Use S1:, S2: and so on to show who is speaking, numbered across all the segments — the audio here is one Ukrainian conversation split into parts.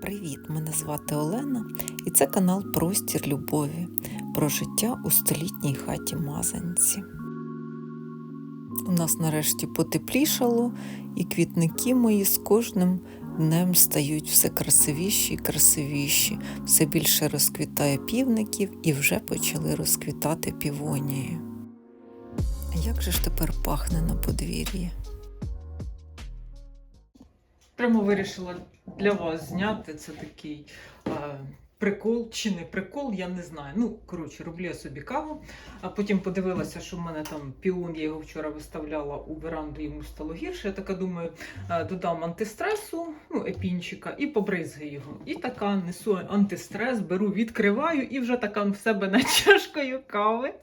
S1: Привіт! Мене звати Олена і це канал Простір Любові про життя у столітній хаті Мазанці. У нас нарешті потеплішало, і квітники мої з кожним днем стають все красивіші і красивіші, все більше розквітає півників і вже почали розквітати півонії. Як же ж тепер пахне на подвір'ї?
S2: Прямо вирішила для вас зняти. Це такий прикол чи не прикол, я не знаю. Ну, коротше, роблю я собі каву, а потім подивилася, що в мене там піон, я його вчора виставляла у веранду, йому стало гірше. Я така думаю, е, додам антистресу, ну, епінчика, і побризгаю його. І така несу антистрес, беру, відкриваю і вже така в себе над чашкою кави.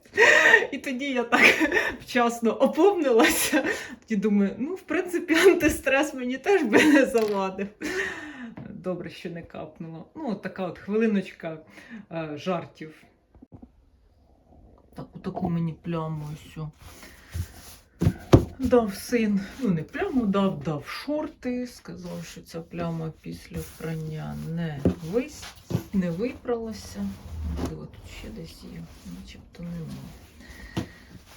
S2: І тоді я так вчасно оповнилася. Тоді думаю, ну, в принципі, антистрес мені теж би не завадив. Добре, що не капнуло. Ну, от така от хвилиночка е, жартів. Так, отаку мені пляму ось. Дав син, ну не пляму дав, дав шорти. Сказав, що ця пляма після прання не, вис... не випралася. Можливо, тут ще десь є, начебто немає.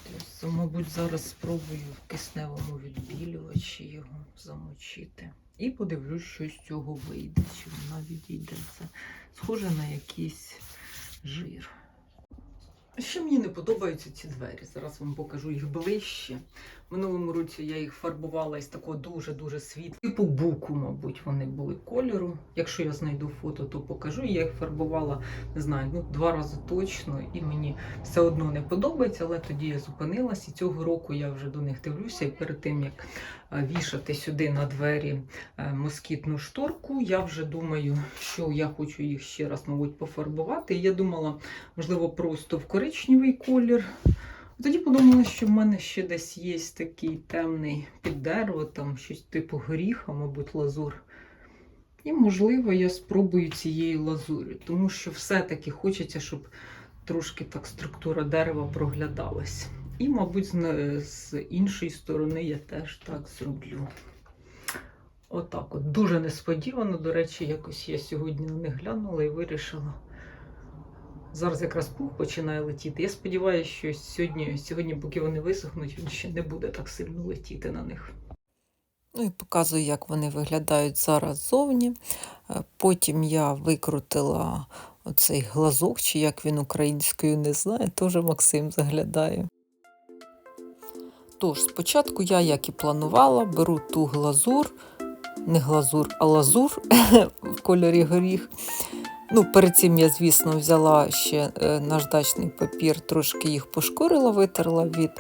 S2: Тобто, мабуть, зараз спробую в кисневому відбілювачі його замочити. І подивлюсь, що з цього вийде, чи вона відійде. Це схоже на якийсь жир. Ще мені не подобаються ці двері. Зараз вам покажу їх ближче. Минулому році я їх фарбувала із такого дуже-дуже світлого. Типу буку, мабуть, вони були кольору. Якщо я знайду фото, то покажу. Я їх фарбувала, не знаю, ну два рази точно, і мені все одно не подобається, але тоді я зупинилась. І цього року я вже до них дивлюся. І перед тим як е, вішати сюди на двері е, москітну шторку, я вже думаю, що я хочу їх ще раз, мабуть, пофарбувати. І я думала, можливо, просто в коричневий колір. Тоді подумала, що в мене ще десь є такий темний під дерево, там щось типу горіха, мабуть, лазур. І, можливо, я спробую цієї лазурі, тому що все-таки хочеться, щоб трошки так структура дерева проглядалась. І, мабуть, з, іншої сторони я теж так зроблю. Отак от. Дуже несподівано, до речі, якось я сьогодні них глянула і вирішила. Зараз якраз пух починає летіти. Я сподіваюся, що сьогодні, сьогодні, поки вони висохнуть, він ще не буде так сильно летіти на них.
S1: Ну і показую, як вони виглядають зараз ззовні. Е, Потім я викрутила оцей глазок, чи як він українською не знаю, теж Максим заглядає. Тож, спочатку я, як і планувала, беру ту глазур, не глазур, а лазур в кольорі горіх. Ну, перед цим я, звісно, взяла ще е, наждачний папір, трошки їх пошкурила, витерла від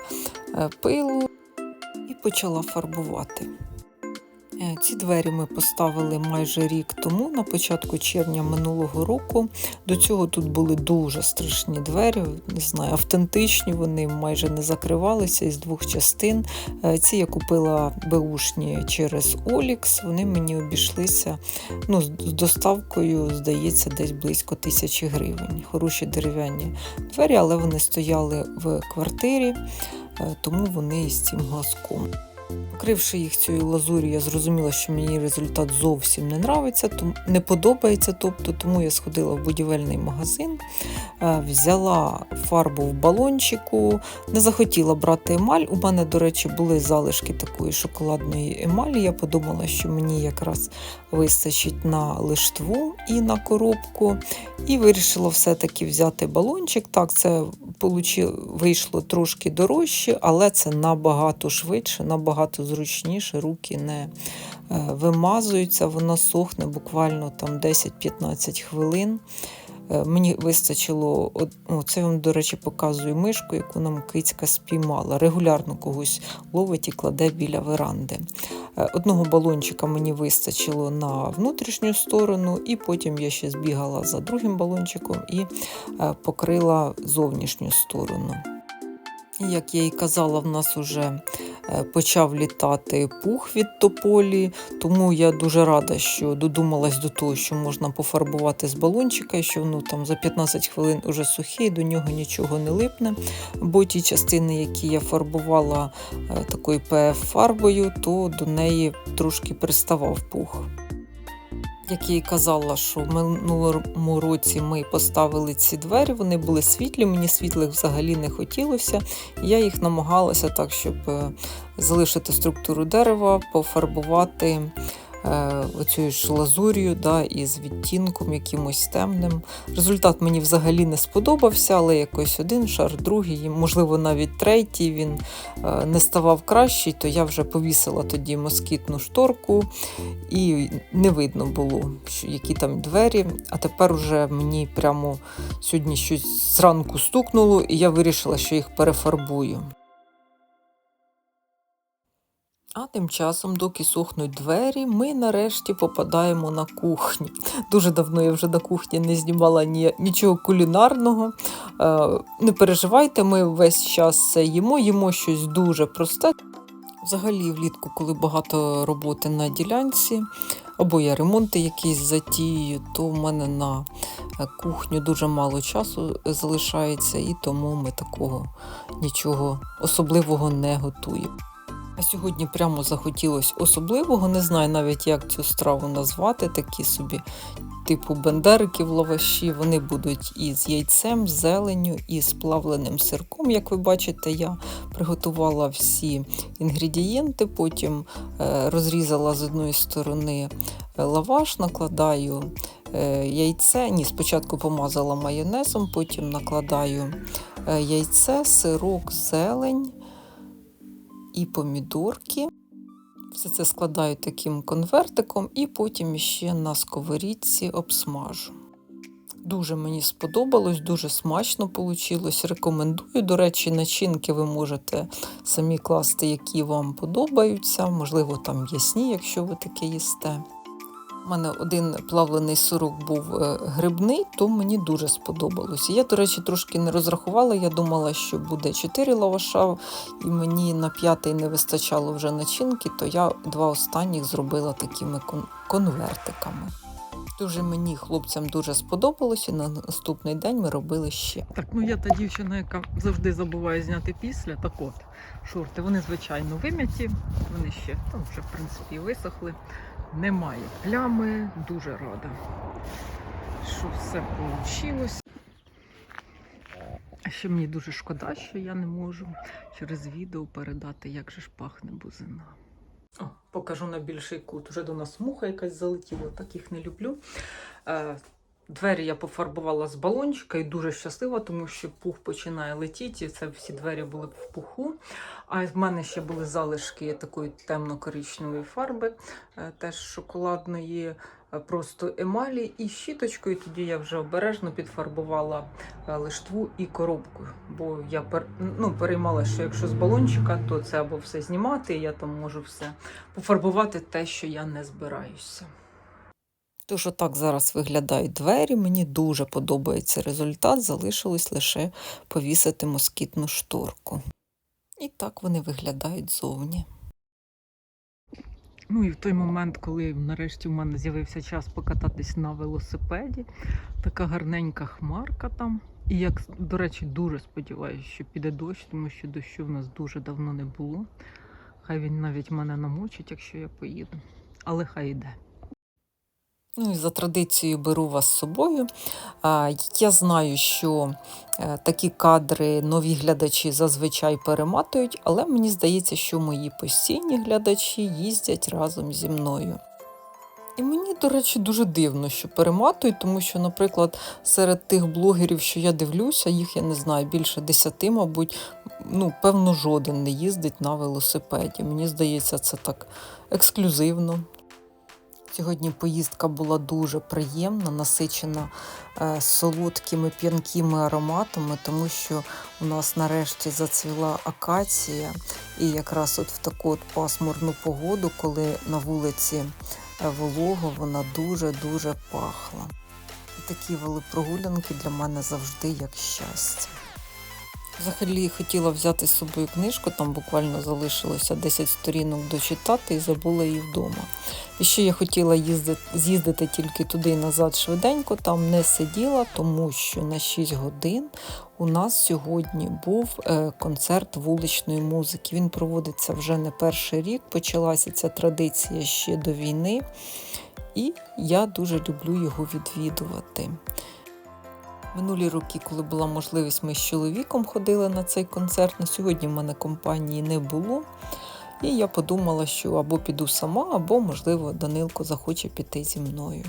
S1: е, пилу і почала фарбувати. Е, Ці двері ми поставили майже рік тому, на початку червня минулого року. До цього тут були дуже страшні двері, не знаю, автентичні, вони майже не закривалися із двох частин. Е, Ці я купила беушні через Олікс. Вони мені обійшлися ну, з доставкою, здається, десь близько тисячі гривень. Хороші дерев'яні двері, але вони стояли в квартирі, е, тому вони із цим глазком. Покривши їх цією лазур'ю, я зрозуміла, що мені результат зовсім не нравиться, не подобається. Тобто, тому я сходила в будівельний магазин, е, взяла фарбу в балончику, не захотіла брати емаль. У мене, до речі, були залишки такої шоколадної емалі. Я подумала, що мені якраз вистачить на лиштву і на коробку. І вирішила все-таки взяти балончик. Так, це вийшло трошки дорожче, але це набагато швидше, набагато зручніше. Руки не е, вимазуються, воно сохне буквально там 10-15 хвилин. Е, Мені вистачило, о, це я вам, до речі, показую мишку, яку нам кицька спіймала. Регулярно когось ловить і кладе біля веранди. Е, Одного балончика мені вистачило на внутрішню сторону, і потім я ще збігала за другим балончиком і покрила зовнішню сторону. Як я і казала, в нас уже почав літати пух від тополі, тому я дуже рада, що додумалась до того, що можна пофарбувати з балончика, що воно там за 15 хвилин уже сухе, до нього нічого не липне. Бо ті частини, які я фарбувала е, такою ПФ-фарбою, то до неї трошки приставав пух. Як я і казала, що в минулому році ми поставили ці двері, вони були світлі, мені світлих взагалі не хотілося. Я їх намагалася так, щоб е, залишити структуру дерева, пофарбувати оцю ж лазур'ю да, із відтінком якимось темним. Результат мені взагалі не сподобався, але якось один шар, другий, можливо, навіть третій він е, не ставав кращий, то я вже повісила тоді москітну шторку, і не видно було, які там двері. А тепер уже мені прямо сьогодні щось зранку стукнуло, і я вирішила, що їх перефарбую. А тим часом, доки сохнуть двері, ми нарешті попадаємо на кухню. Дуже давно я вже на кухні не знімала ні, нічого кулінарного. Е, не переживайте, ми весь час це їмо, їмо щось дуже просте. Взагалі, влітку, коли багато роботи на ділянці, або я ремонти якісь затію, то в мене на кухню дуже мало часу залишається, і тому ми такого нічого особливого не готуємо. А сьогодні прямо захотілося особливого, не знаю навіть, як цю страву назвати, такі собі типу бендерики в лаваші. Вони будуть із яйцем, зеленню і з плавленим сирком. Як ви бачите, я приготувала всі інгредієнти, потім е, розрізала з одної сторони е, лаваш, накладаю е, яйце. Ні, спочатку помазала майонезом, потім накладаю яйце, сирок, зелень і помідорки. Все це складаю таким конвертиком і потім ще на сковорідці обсмажу. Дуже мені сподобалось, дуже смачно вийшло. Рекомендую. До речі, начинки ви можете самі класти, які вам подобаються. Можливо, там ясні, якщо ви таке їсте. У мене один плавлений сирок був е, грибний, то мені дуже сподобалося. Я, до речі, трошки не розрахувала. Я думала, що буде 4 лаваша, і мені на п'ятий не вистачало вже начинки, то я два останніх зробила такими конвертиками. Дуже мені хлопцям дуже сподобалося. На наступний день ми робили ще.
S2: Так, ну я та дівчина, яка завжди забуває зняти після. Так от, шорти, вони звичайно вим'яті, вони ще там вже в принципі висохли. Немає плями, дуже рада, що все вийшло. Ще мені дуже шкода, що я не можу через відео передати, як же ж пахне бузина. О, покажу на більший кут. Уже до нас муха якась залетіла, так їх не люблю. Двері я пофарбувала з балончика і дуже щаслива, тому що пух починає летіти. і Це всі двері були в пуху. А в мене ще були залишки такої темно-коричневої фарби, е, теж шоколадної, е, просто емалі і щіточкою. Тоді я вже обережно підфарбувала е, лиштву і коробку. Бо я ну, переймала, що якщо з балончика, то це або все знімати, і я там можу все пофарбувати те, що я не збираюся.
S1: Тож отак зараз виглядають двері. Мені дуже подобається результат. Залишилось лише повісити москітну шторку. І так вони виглядають зовні.
S2: Ну і в той момент, коли нарешті в мене з'явився час покататись на велосипеді, така гарненька хмарка там. І як, до речі, дуже сподіваюся, що піде дощ, тому що дощу в нас дуже давно не було. Хай він навіть мене намочить, якщо я поїду. Але хай йде.
S1: Ну і за традицією беру вас з собою. Я знаю, що е, такі кадри нові глядачі зазвичай перематують, але мені здається, що мої постійні глядачі їздять разом зі мною. І мені, до речі, дуже дивно, що перематують, тому що, наприклад, серед тих блогерів, що я дивлюся, їх я не знаю, більше десяти, мабуть, ну, певно, жоден не їздить на велосипеді. Мені здається, це так ексклюзивно. Сьогодні поїздка була дуже приємна, насичена е, солодкими п'янкими ароматами, тому що у нас нарешті зацвіла акація, і якраз от в таку от пасмурну погоду, коли на вулиці е, волого, вона дуже-дуже пахла. І такі велопрогулянки для мене завжди як щастя. Взагалі хотіла взяти з собою книжку, там буквально залишилося 10 сторінок дочитати і забула її вдома. І ще я хотіла їздити, з'їздити тільки туди і назад швиденько, там не сиділа, тому що на 6 годин у нас сьогодні був е, концерт вуличної музики. Він проводиться вже не перший рік. Почалася ця традиція ще до війни. і я дуже люблю його відвідувати. Минулі роки, коли була можливість, ми з чоловіком ходили на цей концерт. На сьогодні в мене компанії не було. І я подумала, що або піду сама, або, можливо, Данилко захоче піти зі мною.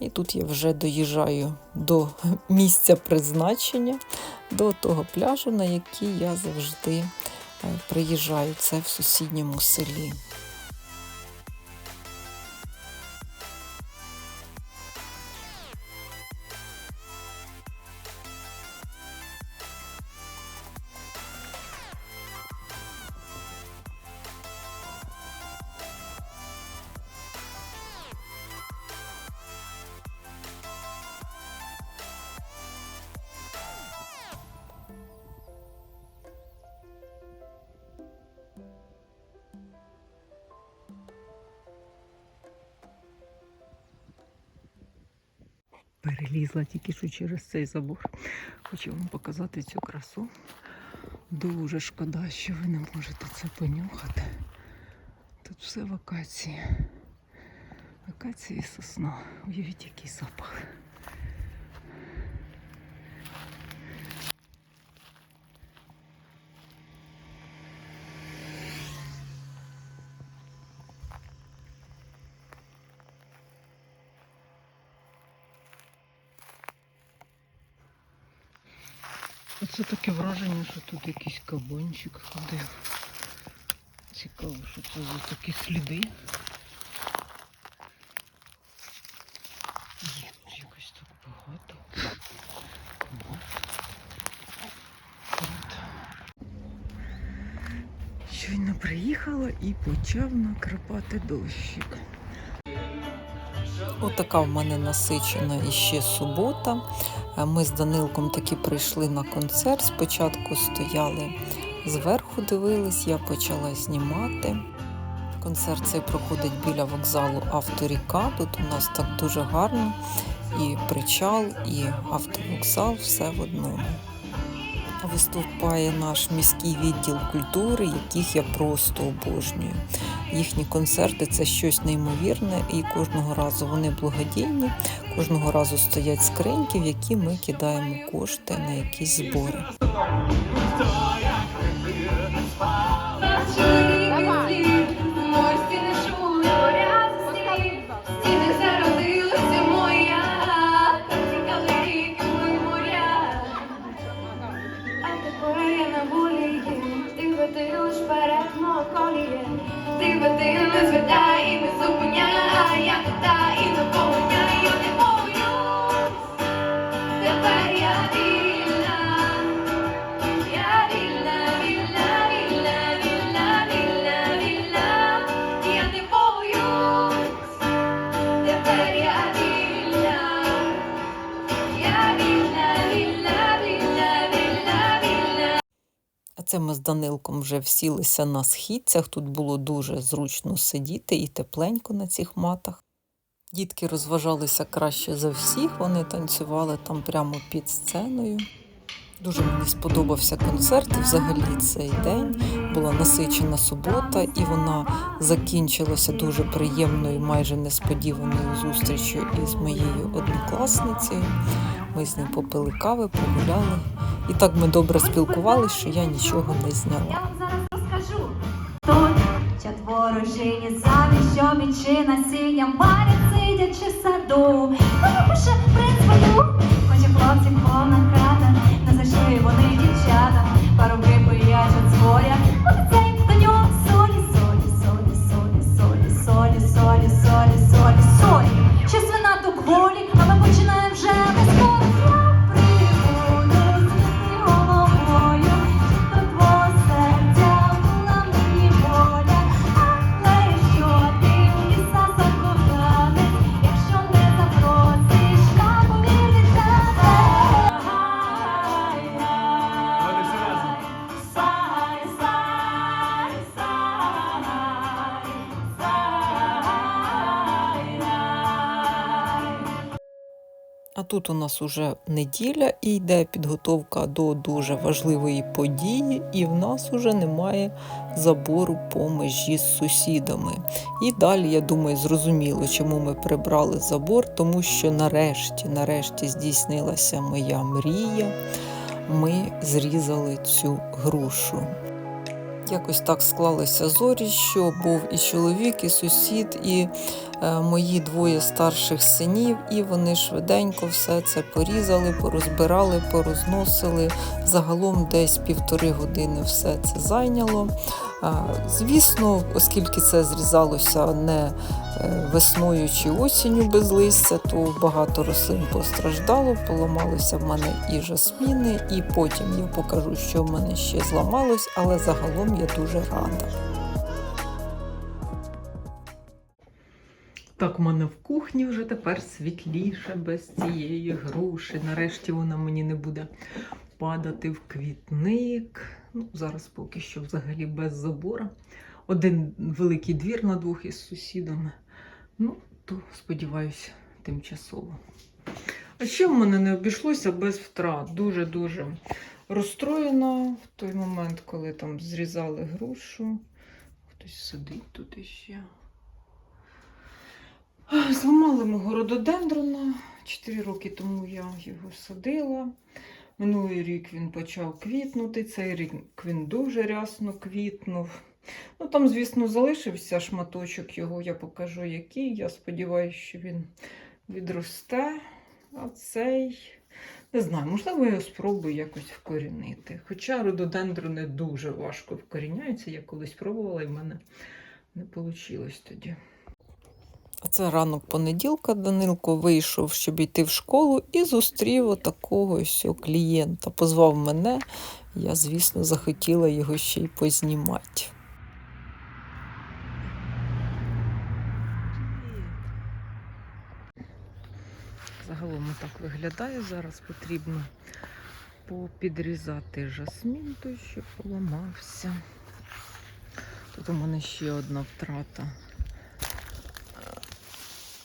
S1: І тут я вже доїжджаю до місця призначення, до того пляжу, на який я завжди е, приїжджаю. Це в сусідньому селі. Перелізла тільки що через цей забор. Хочу вам показати цю красу. Дуже шкода, що ви не можете це понюхати. Тут все вакації. акації. Акації і сосна. Уявіть, який запах. Оце таке враження, що тут якийсь кабанчик ходив. Цікаво, що це за такі сліди. Тут якось так багато. Щойно приїхала і почав накрапати дощик. Отака в мене насичена іще субота. Ми з Данилком таки прийшли на концерт. Спочатку стояли зверху, дивились, я почала знімати. Концерт цей проходить біля вокзалу Авторіка. Тут у нас так дуже гарно. І причал, і автовокзал все в одному. Виступає наш міський відділ культури, яких я просто обожнюю. Їхні концерти це щось неймовірне, і кожного разу вони благодійні, кожного разу стоять скриньки, в які ми кидаємо кошти на якісь збори.
S3: ми звертаємо, зупиняє, та і допомога.
S1: А ми з Данилком вже всілися на східцях. Тут було дуже зручно сидіти і тепленько на цих матах. Дітки розважалися краще за всіх, вони танцювали там прямо під сценою. Дуже мені сподобався концерт. І взагалі цей день була насичена субота, і вона закінчилася дуже приємною, майже несподіваною зустрічю із моєю однокласницею. Ми з ним попили кави, погуляли. І так ми добре спілкувалися, що я нічого не зняла.
S3: четворожині самі, що мічі сіням, марять, сидячи саду. Вона пише принц свою, хоче хлопців повна хата, не зайшли вони А
S1: тут у нас уже неділя і йде підготовка до дуже важливої події, і в нас уже немає забору по межі з сусідами. І далі, я думаю, зрозуміло, чому ми прибрали забор, тому що нарешті, нарешті здійснилася моя мрія. Ми зрізали цю грушу. Якось так склалися зорі, що був і чоловік, і сусід, і мої двоє старших синів, і вони швиденько все це порізали, порозбирали, порозносили. Загалом десь півтори години все це зайняло. Звісно, оскільки це зрізалося не е, весною чи осінню без листя, то багато рослин постраждало, поламалися в мене і жасміни, і потім я покажу, що в мене ще зламалось, але загалом я дуже рада.
S2: Так, у мене в кухні вже тепер світліше без цієї груші. Нарешті вона мені не буде падати в квітник. Ну, зараз поки що взагалі без забора. Один великий двір на двох із сусідами. Ну, то сподіваюся, тимчасово. А ще в мене не обійшлося без втрат. Дуже-дуже розстроєна в той момент, коли там зрізали грушу. Хтось сидить тут іще. Зламали мого рододендрона. Чотири роки тому я його садила. Минулий рік він почав квітнути, цей рік він дуже рясно квітнув. Ну, там, звісно, залишився шматочок його, я покажу який. Я сподіваюся, що він відросте. А цей, не знаю, можливо, я спробую якось вкорінити. Хоча рододендрони дуже важко вкоріняються. Я колись пробувала і в мене не вийшло тоді.
S1: Це ранок понеділка. Данилко вийшов, щоб йти в школу, і зустрів отакого ось клієнта. Позвав мене. Я, звісно, захотіла його ще й познімати.
S2: Загалом так виглядає. Зараз потрібно попідрізати жасмін, той що поламався. Тут у мене ще одна втрата.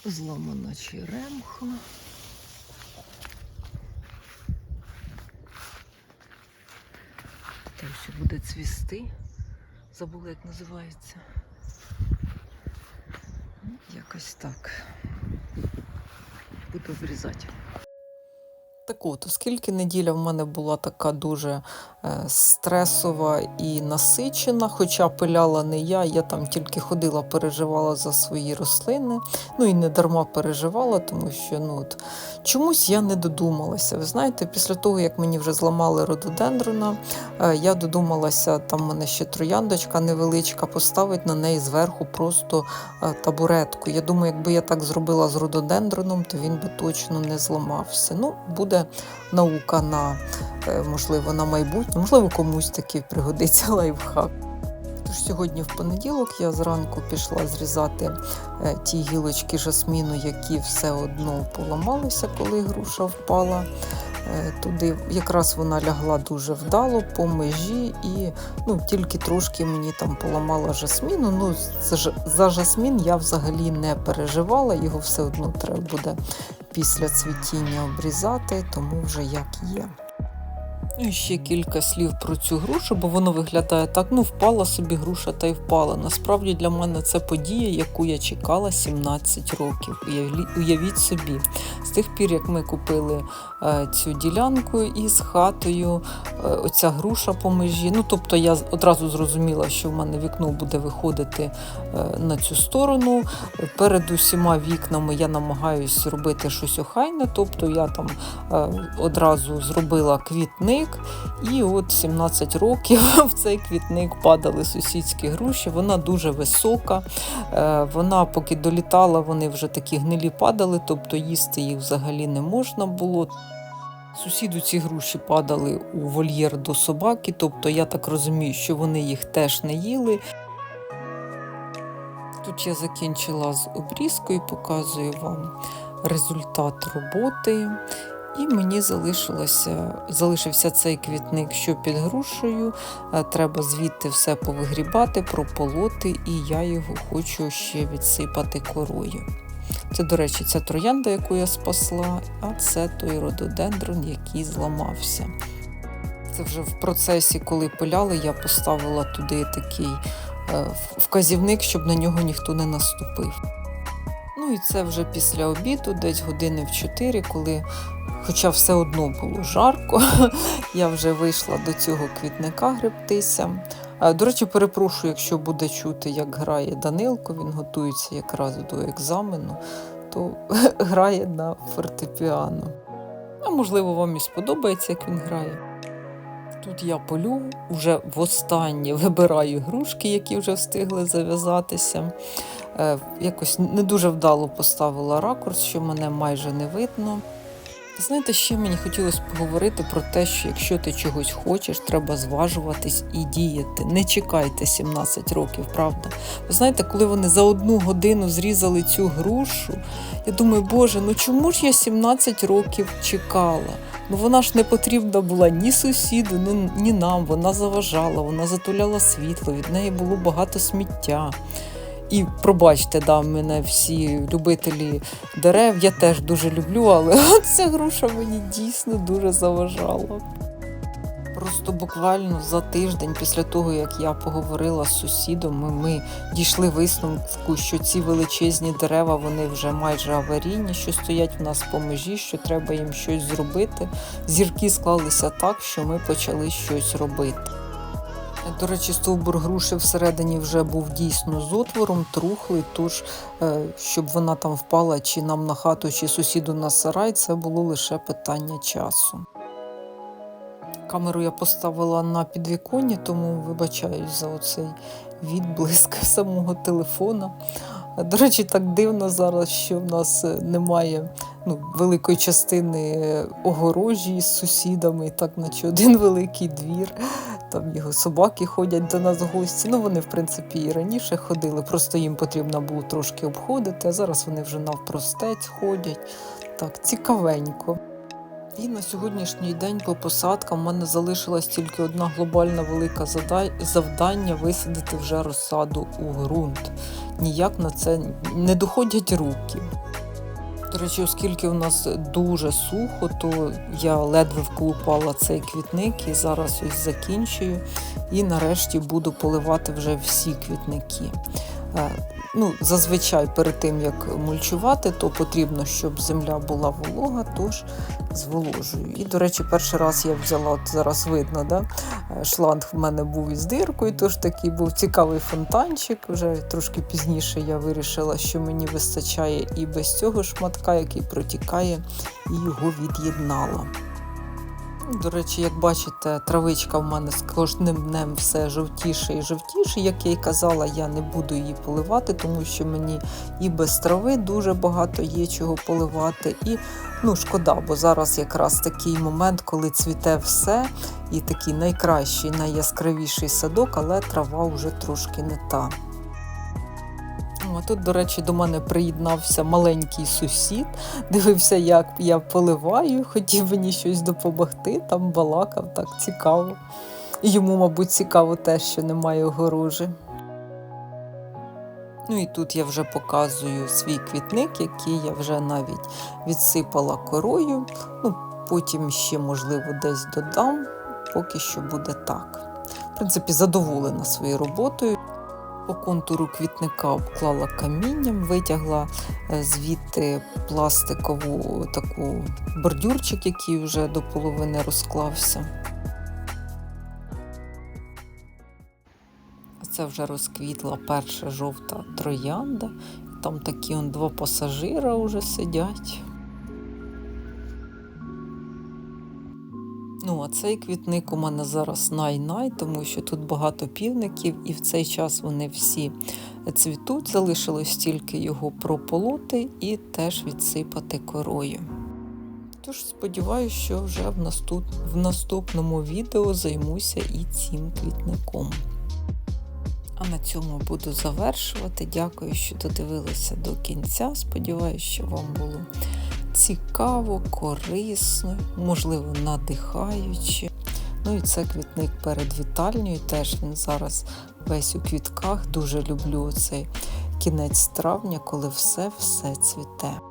S2: Зламана черемха. Те, що буде цвісти. Забула, як називається. Ну, Якось так. Буду обрізати.
S1: Так от, оскільки неділя в мене була така дуже е, стресова і насичена, хоча пиляла не я, я там тільки ходила, переживала за свої рослини. Ну і не дарма переживала, тому що ну, от, чомусь я не додумалася. Ви знаєте, після того, як мені вже зламали рододендрона, е, я додумалася, там мене ще трояндочка невеличка, поставити на неї зверху просто е, табуретку. Я думаю, якби я так зробила з рододендроном, то він би точно не зламався. Ну, буде наука на е, можливо на майбутнє, можливо, комусь такий пригодиться лайфхак. Тож сьогодні в понеділок я зранку пішла зрізати е, ті гілочки жасміну, які все одно поламалися, коли груша впала. Е, Туди якраз вона лягла дуже вдало по межі, і ну, тільки трошки мені там поламала жасміну. Ну, за жасмін я взагалі не переживала, його все одно треба буде після цвітіння обрізати, тому вже як є. І ще кілька слів про цю грушу, бо воно виглядає так: ну, впала собі груша та й впала. Насправді для мене це подія, яку я чекала 17 років. Уявіть собі, з тих пір, як ми купили е, цю ділянку із хатою, е, оця груша по межі. Ну, тобто я одразу зрозуміла, що в мене вікно буде виходити е, на цю сторону. Перед усіма вікнами я намагаюся робити щось охайне, тобто я там одразу зробила квітник, і от 17 років в цей квітник падали сусідські груші. Вона дуже висока. Е, Вона, поки долітала, вони вже такі гнилі падали, тобто їсти їх взагалі не можна було. Сусіду ці груші падали у вольєр до собаки, тобто я так розумію, що вони їх теж не їли. Тут я закінчила з обрізкою, показую вам результат роботи. І мені залишилося, залишився цей квітник, що під грушею. Е, Треба звідти все повигрібати, прополоти, і я його хочу ще відсипати корою. Це, до речі, ця троянда, яку я спасла, а це той рододендрон, який зламався. Це вже в процесі, коли пиляли, я поставила туди такий е, вказівник, щоб на нього ніхто не наступив. Ну і це вже після обіду, десь години в 4, коли, хоча все одно було жарко, я вже вийшла до цього квітника гребтися. Е, До речі, перепрошую, якщо буде чути, як грає Данилко, він готується якраз до екзамену, то грає на фортепіано. А можливо, вам і сподобається, як він грає. Тут я полю, вже востаннє вибираю грушки, які вже встигли зав'язатися. Е, якось не дуже вдало поставила ракурс, що мене майже не видно. Знаєте, ще мені хотілося поговорити про те, що якщо ти чогось хочеш, треба зважуватись і діяти. Не чекайте 17 років, правда? Ви знаєте, коли вони за одну годину зрізали цю грушу, я думаю, Боже, ну чому ж я 17 років чекала? Ну вона ж не потрібна була ні сусіду, ні, нам. Вона заважала, вона затуляла світло, від неї було багато сміття. І пробачте, да, мене всі любителі дерев, я теж дуже люблю, але ця груша мені дійсно дуже заважала. Просто буквально за тиждень після того, як я поговорила з сусідом, ми, дійшли висновку, що ці величезні дерева вони вже майже аварійні, що стоять в нас по межі, що треба їм щось зробити. Зірки склалися так, що ми почали щось робити. До речі, стовбур груші всередині вже був дійсно з отвором, трухлий, тож е, щоб вона там впала чи нам на хату, чи сусіду на сарай, це було лише питання часу. Камеру я поставила на підвіконні, тому вибачаюсь за оцей відблиск самого телефона. До речі, так дивно зараз, що в нас немає ну, великої частини огорожі з сусідами, так наче один великий двір. Там його собаки ходять до нас в гості. Ну, вони, в принципі, і раніше ходили, просто їм потрібно було трошки обходити, а зараз вони вже навпростець ходять. Так, цікавенько. І на сьогоднішній день по посадкам в мене залишилась тільки одна глобальна велика завдання висадити вже розсаду у ґрунт. Ніяк на це не доходять руки. До речі, оскільки у нас дуже сухо, то я ледве вколупала цей квітник і зараз ось закінчую. І нарешті буду поливати вже всі квітники. Ну, зазвичай перед тим як мульчувати, то потрібно, щоб земля була волога, тож зволожую. І, до речі, перший раз я взяла, от зараз видно, да? е, шланг в мене був із диркою, тож такий був цікавий фонтанчик. Вже трошки пізніше я вирішила, що мені вистачає і без цього шматка, який протікає, і його від'єднала. До речі, як бачите, травичка в мене з кожним днем все жовтіше і жовтіше. Як я й казала, я не буду її поливати, тому що мені і без трави дуже багато є чого поливати. І ну, шкода, бо зараз якраз такий момент, коли цвіте все, і такий найкращий, найяскравіший садок, але трава вже трошки не та. А тут, до речі, до мене приєднався маленький сусід, дивився, як я поливаю, хотів мені щось допомогти, там балакав, так цікаво. Йому, мабуть, цікаво те, що немає огорожі. Ну і тут я вже показую свій квітник, який я вже навіть відсипала корою. Ну, потім ще, можливо, десь додам, поки що буде так. В принципі, задоволена своєю роботою. По контуру квітника обклала камінням, витягла е, звідти пластикову таку бордюрчик, який вже до половини розклався. Це вже розквітла перша жовта троянда. Там такі он два пасажира вже сидять. Ну, а цей квітник у мене зараз най-най, тому що тут багато півників, і в цей час вони всі цвітуть. Залишилось тільки його прополоти і теж відсипати корою. Тож сподіваюся, що вже в, наступ... в наступному відео займуся і цим квітником. А на цьому буду завершувати. Дякую, що додивилися до кінця. Сподіваюся, що вам було цікаво, корисно, можливо, надихаюче. Ну і це квітник перед вітальнею. Теж він зараз весь у квітках. Дуже люблю цей кінець травня, коли все-все цвіте.